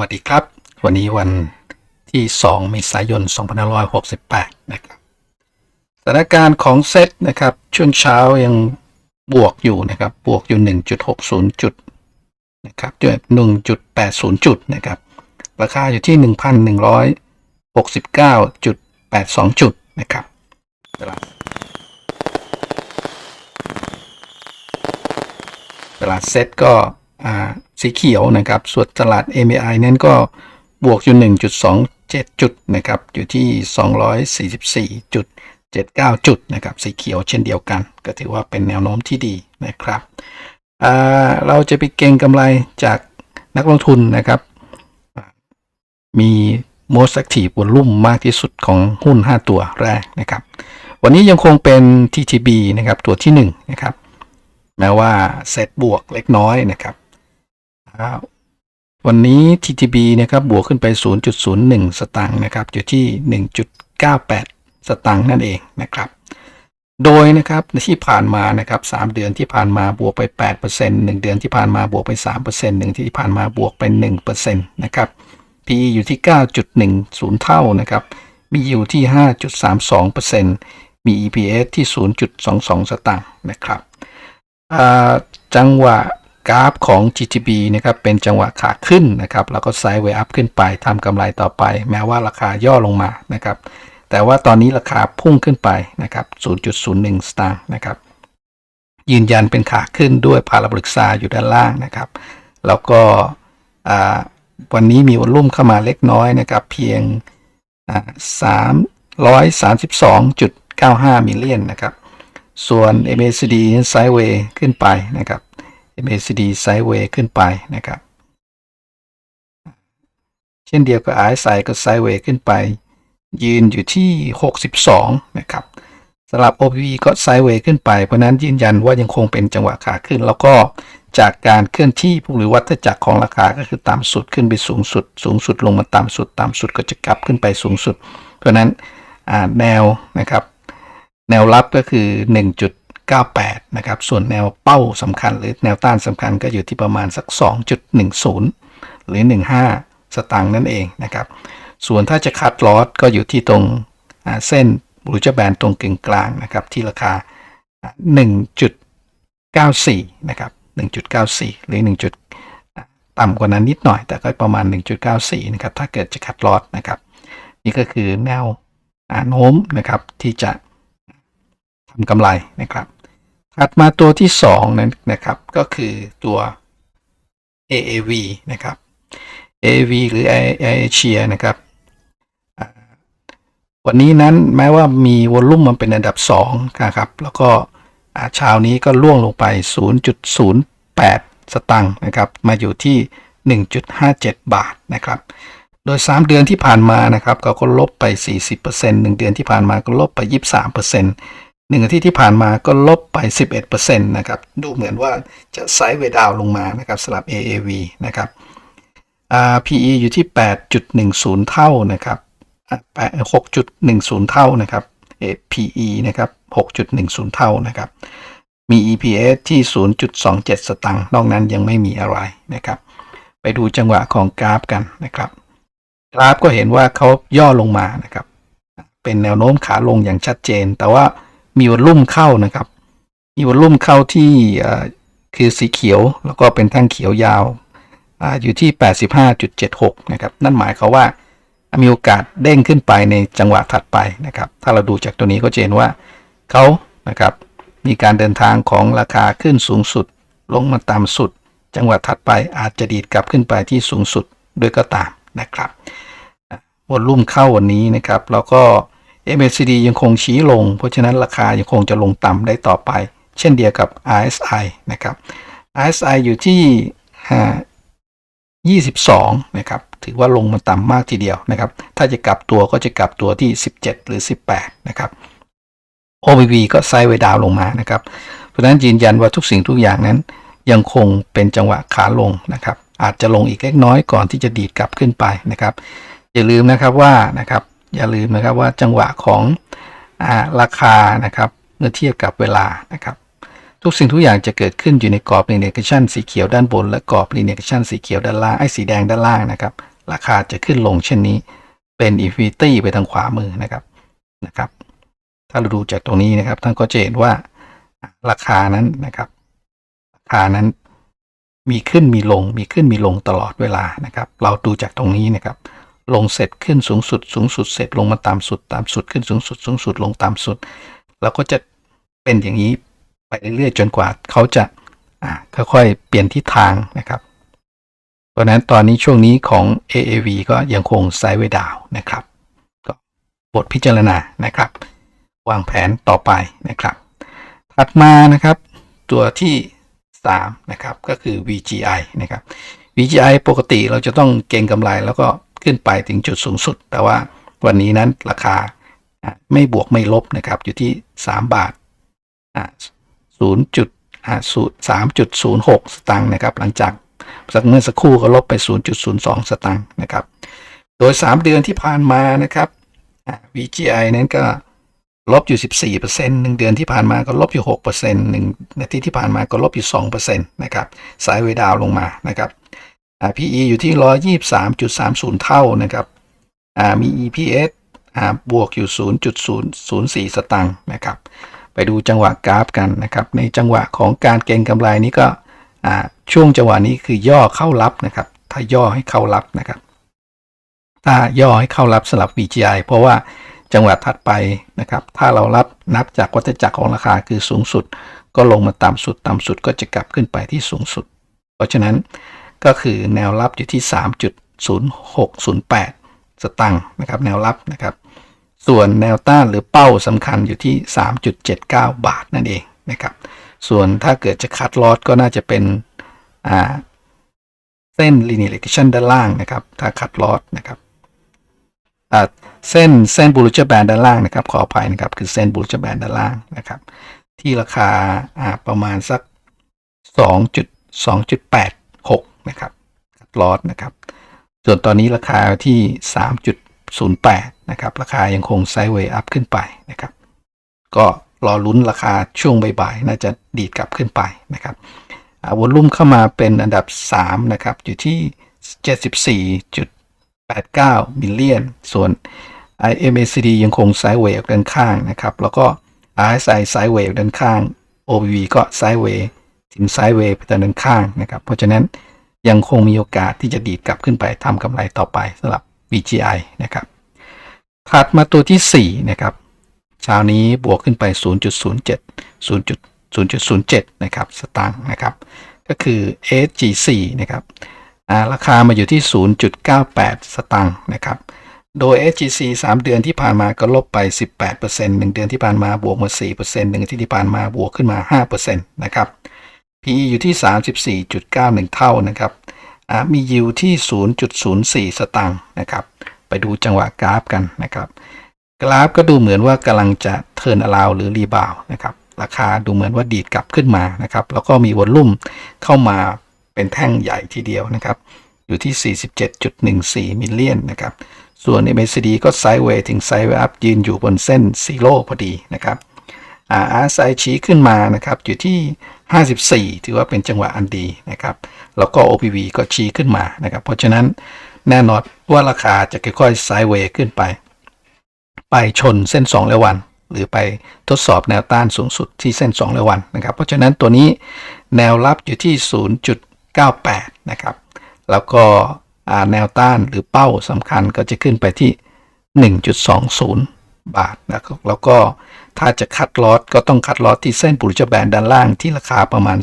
วัสดีครับ วันนี้วันที่ 2 เมษายน 2568 นะครับสถานการณ์ของเซ็ตนะครับ ช่วงเช้ายังบวกอยู่นะครับ บวกอยู่ 1.60 จุดนะครับจุด1.80 จุดนะครับ ราคาอยู่ที่ 1,169.82 จุดนะครับตลาดตลาดเซ็ตก็ สีเขียวนะครับ ส่วนตลาด MAI นั้นก็บวกอยู่1.27 จุดนะครับ อยู่ที่ 244.79 จุดนะครับ สีเขียวเช่นเดียวกัน ก็ถือว่าเป็นแนวโน้มที่ดีนะครับ เราจะไปเก็งกำไรจากนักลงทุนนะครับ มี most active volume มากที่สุดของหุ้น 5 ตัวแรกนะครับ วันนี้ยังคงเป็น TTB นะครับ ตัวที่ 1 นะครับ แม้ว่าเซตบวกเล็กน้อยนะครับ วันนี้ TTB นะครับบวกขึ้นไป 0.01 สตางค์นะครับอยู่ที่ 1.98 สตางค์นั่นเองนะครับโดยนะครับในที่ผ่านมานะครับ3เดือนที่ผ่านมาบวกไป 8% 1 เดือนที่ผ่านมาบวกไป 3% 1 ที่ผ่านมาบวกไป 1%นะครับ PE อยู่ที่ 9.10 เท่านะครับ มีอยู่ที่ 5.32%มี EPS ที่ 0.22 สตางค์นะครับจังหวะ กราฟของ GTB นะครับเป็นจังหวะขาขึ้นนะครับแล้วก็ไซด์เวย์อัพขึ้นไปทำกำไรต่อไป แม้ว่าราคาย่อลงมานะครับแต่ว่าตอนนี้ราคาพุ่งขึ้นไปนะครับ 0.01 สตางค์นะครับยืนยันเป็นขาขึ้นด้วยพาราบริกซาอยู่ด้านล่างนะครับ แล้วก็วันนี้มีวอลุ่มเข้ามาเล็กน้อยนะครับ เพียง 332.95 มิลเลียนนะครับ ส่วน MACD ไซด์เวย์ขึ้นไปนะครับ MACD ไซด์เวย์ขึ้นไปนะครับ เช่นเดียวกับ RSI ก็ไซด์เวย์ขึ้นไป ยืนอยู่ที่ 62 นะครับสำหรับ OPV ก็ไซด์เวย์ขึ้นไป เพราะนั้นยืนยันว่ายังคงเป็นจังหวะขาขึ้น แล้วก็จากการเคลื่อนที่หรือวัฏจักรของราคาก็คือต่ำสุดขึ้นไปสูงสุด สูงสุดลงมาต่ำสุด ต่ำสุดก็จะกลับขึ้นไปสูงสุด เพราะนั้นแนวนะครับ แนวรับก็คือ 9.8 นะครับ ส่วนแนวเป้าสำคัญหรือแนวต้านสำคัญก็อยู่ที่ประมาณสัก 2.10 หรือ 15 สตางค์นั่นเองนะครับ ส่วนถ้าจะคัดลอสก็อยู่ที่ตรงเส้นบรูจแบนตรงกึ่งกลางนะครับ ที่ราคา 1.94 นะครับ 1.94 หรือ 1. ต่ำกว่านั้นนิดหน่อย แต่ก็ประมาณ 1.94 นะครับ ถ้าเกิดจะคัดลอสนะครับ นี่ก็คือแนวโน้มนะครับที่จะทำกำไรนะครับ ถัดมาตัวที่2นั้นนะครับก็คือตัว AAV นะครับ AAV หรือ Asia นะครับวันนี้นั้นแม้ว่ามีวอลลุ่มมันเป็นอันดับ2นะครับแล้วก็อาเช้านี้ก็ล่วงลงไป 0.08 สตังค์นะครับมาอยู่ที่ 1.57 บาทนะครับโดย 3 เดือนที่ผ่านมานะครับเขาก็ลบไป 40% 1 เดือนที่ผ่านมาก็ลบไป 23% หนึ่งอาทิตย์ที่ผ่านมาก็ลบไป 11%นะครับ ดูเหมือนว่าจะไซด์เวดาวลงมานะครับสำหรับ AAV นะครับ PE อยู่ที่ 8.10 เท่านะครับอะแปด6.10 เท่านะครับ PE นะครับ 6.10 เท่านะครับ มี EPS ที่ 0.27 สตังค์ นอกนั้นยังไม่มีอะไรนะครับ ไปดูจังหวะของกราฟกันนะครับ กราฟก็เห็นว่าเขาย่อลงมานะครับ เป็นแนวโน้มขาลงอย่างชัดเจน แต่ว่า มีวอลลุ่มเข้านะครับ มีวอลลุ่มเข้าที่คือสีเขียวแล้วก็เป็นแท่งเขียวยาวออยู่ที่ 85.76 นะครับ นั่นหมายความว่ามีโอกาสเด้งขึ้นไปในจังหวะถัดไปนะครับ ถ้าเราดูจากตัวนี้ก็จะเห็นว่าเขานะครับมีการเดินทางของราคาขึ้นสูงสุด ลงมาต่ำสุด จังหวะถัดไปอาจจะดีดกลับขึ้นไปที่สูงสุดด้วยก็ตามนะครับวอลลุ่มเข้าวันนี้นะครับ แล้วก็ MACD ยังคงชี้ลง เพราะฉะนั้นราคายังคงจะลงต่ำได้ต่อไป เช่นเดียวกับ RSI นะครับ RSI อยู่ที่อ่า22 นะครับ ถือว่าลงมาต่ำมากทีเดียวนะครับ ถ้าจะกลับตัวก็จะกลับตัวที่ 17 หรือ 18 นะครับ OBV ก็ไซด์เวดาวลงมานะครับ เพราะฉะนั้นยืนยันว่าทุกสิ่งทุกอย่างนั้น ยังคงเป็นจังหวะขาลงนะครับ อาจจะลงอีกเล็กน้อยก่อนที่จะดีดกลับขึ้นไปนะครับ อย่าลืมนะครับว่านะครับ อย่าลืมนะครับว่าจังหวะของอาราคานะครับเมื่อเทียบกับเวลานะครับทุกสิ่งทุกอย่างจะเกิดขึ้นอยู่ในกรอบ linear regression สีเขียวด้านบน และกรอบ linear regression สีเขียวด้านล่างไอ้สีแดงด้านล่างนะครับ ราคาจะขึ้นลงเช่นนี้เป็น infinity ไปทางขวามือนะครับนะครับ ถ้าเราดูจากตรงนี้นะครับท่านก็จะเห็นว่าราคานั้นนะครับราคานั้นมีขึ้นมีลงมีขึ้นมีลงตลอดเวลานะครับ เราดูจากตรงนี้นะครับ ลงเสร็จขึ้นสูงสุด สูงสุดเสร็จลงมาตามสุดตามสุดขึ้นสูงสุด สูงสุดลงตามสุด เราก็จะเป็นอย่างนี้ไปเรื่อยๆจนกว่าเขาจะอ่าค่อยๆเปลี่ยนทิศทางนะครับเพราะฉะนั้นตอนนี้ช่วงนี้ของ AAV ก็ยังคงไซด์เวดาวนะครับ ก็บทพิจารณานะครับ วางแผนต่อไปนะครับ ถัดมานะครับตัวที่ 3 นะครับ ก็คือ VGI นะครับ VGI ปกติเราจะต้องเก็งกำไรแล้วก็ ขึ้นไปถึงจุดสูงสุด แต่ว่าวันนี้นั้นราคาไม่บวกไม่ลบนะครับอยู่ที่ 3 บาทอะ0จุดอะ3.06สตางค์นะครับหลังจากสักเมื่อสักครู่ก็ลบไป 0.02 สตางค์นะครับ โดย 3 เดือนที่ผ่านมานะครับ VGI นั้นก็ลบอยู่ 14%หนึ่งเดือนที่ผ่านมาก็ลบอยู่ 6%หนึ่งนาทีที่ผ่านมาก็ลบอยู่ 2%นะครับสายเวดาวลงมานะครับ อ่า PE อยู่ที่123.30เท่านะครับอ่ามี EPS อ่าบวกอยู่0.004สตังค์นะครับ ไปดูจังหวะกราฟกันนะครับ ในจังหวะของการเก็งกำไรนี้ก็อ่าช่วงจังหวะนี้คือย่อเข้ารับนะครับ ถ้าย่อให้เข้ารับนะครับ ถ้าย่อให้เข้ารับสลับ VGI เพราะว่าจังหวะถัดไปนะครับ ถ้าเรารับนับจากวัฏจักรของราคาคือสูงสุด ก็ลงมาต่ำสุดต่ำสุดก็จะกลับขึ้นไปที่สูงสุด เพราะฉะนั้น ก็คือแนวรับอยู่ที่ 3.0608 สตังค์นะครับแนวรับนะครับ ส่วนแนวต้านหรือเป้าสำคัญอยู่ที่ 3.79 บาทนั่นเองนะครับ ส่วนถ้าเกิดจะคัดลอสก็น่าจะเป็นเส้น linear regression ด้านล่างนะครับ ถ้าคัดลอสนะครับเส้นเส้นบูลเจอร์แบนด้านล่างนะครับ ขออภัยนะครับ คือเส้นบูลเจอร์แบนด้านล่างนะครับ ที่ราคาประมาณสัก 2.2.8 นะครับคัดลอสนะครับ ส่วนตอนนี้ราคาที่ 3.08 นะครับ ราคายังคงไซด์เวย์อัพขึ้นไปนะครับ ก็รอลุ้นราคาช่วงบ่ายๆน่าจะดีดกลับขึ้นไปนะครับวอลุ่มเข้ามาเป็นอันดับ 3 นะครับ อยู่ที่ 74.89 มิลเลียน ส่วน IMACD ยังคงไซด์เวย์ด้านข้างนะครับ แล้วก็ RSI ไซด์เวย์ด้านข้าง OBV ก็ไซด์เวย์ถึงไซด์เวย์ไปด้านข้างนะครับ เพราะฉะนั้น ยังคงมีโอกาสที่จะดีดกลับขึ้นไปทำกำไรต่อไปสำหรับ VGI นะครับ ถัดมาตัวที่ 4 นะครับเช้านี้บวกขึ้นไป 0.07 0.0.07 นะครับสตางค์นะครับ ก็คือ SGC นะครับอ่าราคามาอยู่ที่ 0.98 สตางค์นะครับ โดย SGC 3 เดือนที่ผ่านมาก็ลบไป 18% 1 เดือนที่ผ่านมาบวกมา 4% 1อาทิตย์ที่ผ่านมาบวกขึ้นมา 5%นะครับ PE อยู่ที่ 34.91 เท่านะครับอ่ามี yield ที่ 0.04 สตางค์นะครับ ไปดูจังหวะกราฟกันนะครับ กราฟก็ดูเหมือนว่ากำลังจะเทิร์นอลาวหรือรีบาวนะครับ ราคาดูเหมือนว่าดีดกลับขึ้นมานะครับ แล้วก็มีวอลลุ่มเข้ามาเป็นแท่งใหญ่ทีเดียวนะครับ อยู่ที่ 47.14 มิลเลียนนะครับ ส่วน MACD ก็ไซด์เวย์ถึงไซด์เวย์อัพยืนอยู่บนเส้นซีโร่พอดีนะครับ RSI ชี้ขึ้นมานะครับอยู่ที่ 54 ถือว่าเป็นจังหวะอันดีนะครับ แล้วก็ OPV ก็ชี้ขึ้นมานะครับ เพราะฉะนั้นแน่นอนว่าราคาจะค่อยๆไซด์เวย์ขึ้นไป ไปชนเส้น 2 และวัน หรือไปทดสอบแนวต้านสูงสุดที่เส้น 2 และวันนะครับ เพราะฉะนั้นตัวนี้แนวรับอยู่ที่ 0.98 นะครับ แล้วก็แนวต้านหรือเป้าสำคัญก็จะขึ้นไปที่ 1.20 บาทนะครับแล้วก็ถ้าจะคัดลอตก็ต้องคัดลอตที่เส้นปูริจแบนด้านล่างที่ราคาประมาณ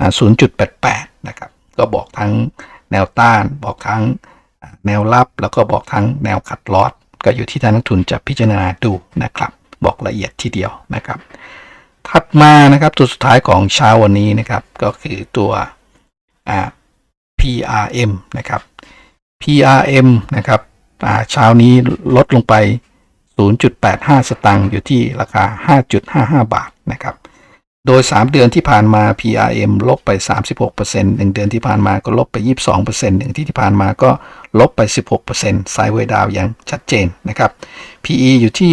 0.088 นะครับ ก็บอกทั้งแนวต้าน บอกทั้งแนวรับ แล้วก็บอกทั้งแนวคัดลอตก็อยู่ที่ท่านนักทุนจะพิจารณาดูนะครับ บอกละเอียดทีเดียวนะครับ ถัดมานะครับตัวสุดท้ายของเช้าวันนี้นะครับ ก็คือตัว PRM นะครับ PRM นะครับ เช้านี้ลดลงไป 0.85 สตังค์อยู่ที่ราคา 5.55 บาทนะครับ โดย 3 เดือนที่ผ่านมา PRM ลบไป 36% 1เดือนที่ผ่านมาก็ลบไป 22% 1ที่ที่ผ่านมาก็ลบไป 16%ไซด์เวดาวอย่างชัดเจนนะครับ PE อยู่ที่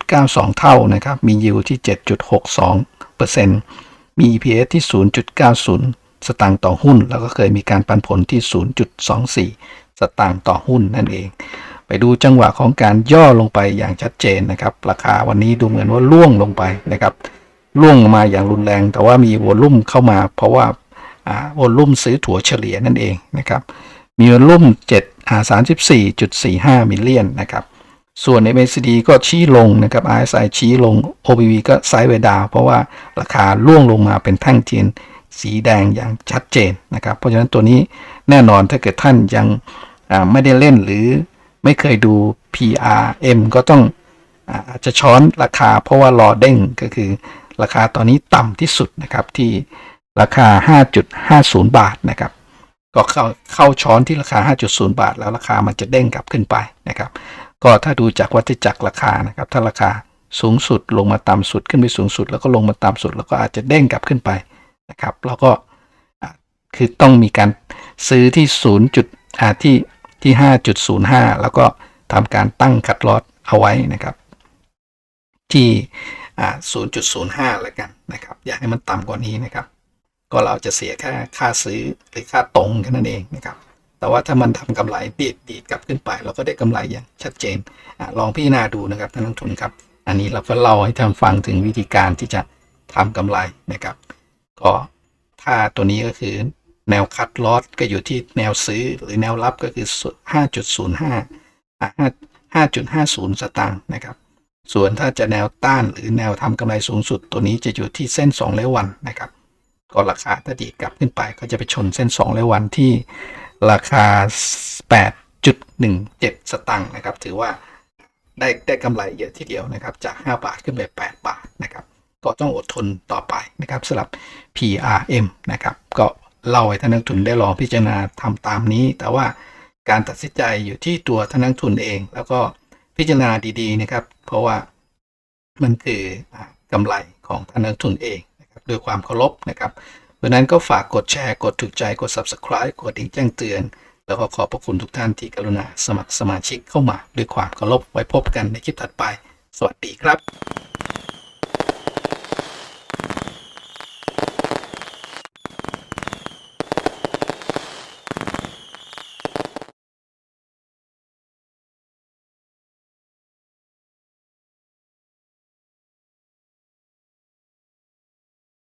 6.92 เท่านะครับ มี yield ที่ 7.62%มี EPS ที่ 0.90 สตางค์ต่อหุ้น แล้วก็เคยมีการปันผลที่ 0.24 สตางค์ต่อหุ้นนั่นเอง ไปดูจังหวะของการย่อลงไปอย่างชัดเจนนะครับ ราคาวันนี้ดูเหมือนว่าล่วงลงไปนะครับล่วงมาอย่างรุนแรง แต่ว่ามีวอลุ่มเข้ามา เพราะว่าอ่าวอลุ่มซื้อถั่วเฉลี่ยนั่นเองนะครับ มีวอลุ่ม7อ่า34.45มิลเลียนนะครับ ส่วน MACD ก็ชี้ลงนะครับ RSI ชี้ลง OBV ก็ไซด์เวดาวเพราะว่าราคาล่วงลงมาเป็นแท่งเทียน สีแดงอย่างชัดเจนนะครับ เพราะฉะนั้นตัวนี้แน่นอนถ้าเกิดท่านยังไม่ได้เล่นหรือไม่เคยดู PRM ก็ต้องอาอาจจะช้อนราคาเพราะว่ารอเด้งก็คือราคาตอนนี้ต่ำที่สุดนะครับที่ราคา 5.50 บาทนะครับ ก็เข้าเข้าช้อนที่ราคา 5.0 บาท แล้วราคามันจะเด้งกลับขึ้นไปนะครับ ก็ถ้าดูจากวัฏจักรราคานะครับ ถ้าราคาสูงสุดลงมาต่ำสุดขึ้นไปสูงสุด แล้วก็ลงมาต่ำสุด แล้วก็อาจจะเด้งกลับขึ้นไป นะครับแล้วก็คือต้องมีการซื้อที่ 0. จุดอ่ที่ที่5.05แล้วก็ทำการตั้งคัดลอตเอาไว้นะครับ ที่อ่า0.05แล้วกันนะครับ อย่าให้มันต่ำกว่านี้นะครับ ก็เราจะเสียแค่ค่าซื้อหรือค่าตรงแค่นั้นเองนะครับแต่ว่าถ้ามันทำกำไรดีดดีดกลับขึ้นไป เราก็ได้กำไรอย่างชัดเจนอลองพิจารณาดูนะครับท่านนักทุนครับ อันนี้เราก็เล่าให้ท่านฟังถึงวิธีการที่จะทำกำไรนะครับ ก็ถ้าตัวนี้ก็คือแนวคัดลอสก็อยู่ที่แนวซื้อหรือแนวรับก็คือ 5.05อะ5 5.50 สตางค์นะครับ ส่วนถ้าจะแนวต้านหรือแนวทำกำไรสูงสุด ตัวนี้จะอยู่ที่เส้น2ร้อยวันนะครับก็ราคาถ้าดีกลับขึ้นไปก็จะไปชนเส้น2ร้อยวันที่ราคา 8.17 สตางค์นะครับ ถือว่าได้ได้กำไรเยอะทีเดียวนะครับ จาก 5 บาทขึ้นไป 8 บาท ก็ต้องอดทนต่อไปนะครับสำหรับ PRM นะครับก็เล่าให้ท่านนักทุนได้ลองพิจารณาทำตามนี้ แต่ว่าการตัดสินใจอยู่ที่ตัวท่านนักทุนเอง แล้วก็พิจารณาดีๆนะครับ เพราะว่ามันคืออ่ากำไรของท่านนักทุนเองนะครับด้วยความเคารพนะครับเพราะฉะนั้นก็ฝากกดแชร์ กดถูกใจกด Subscribe กดดิ่งแจ้งเตือน แล้วก็ขอบพระคุณทุกท่านที่กรุณาสมัครสมาชิกเข้ามาด้วยความเคารพไว้พบกันในคลิปถัดไป สวัสดีครับ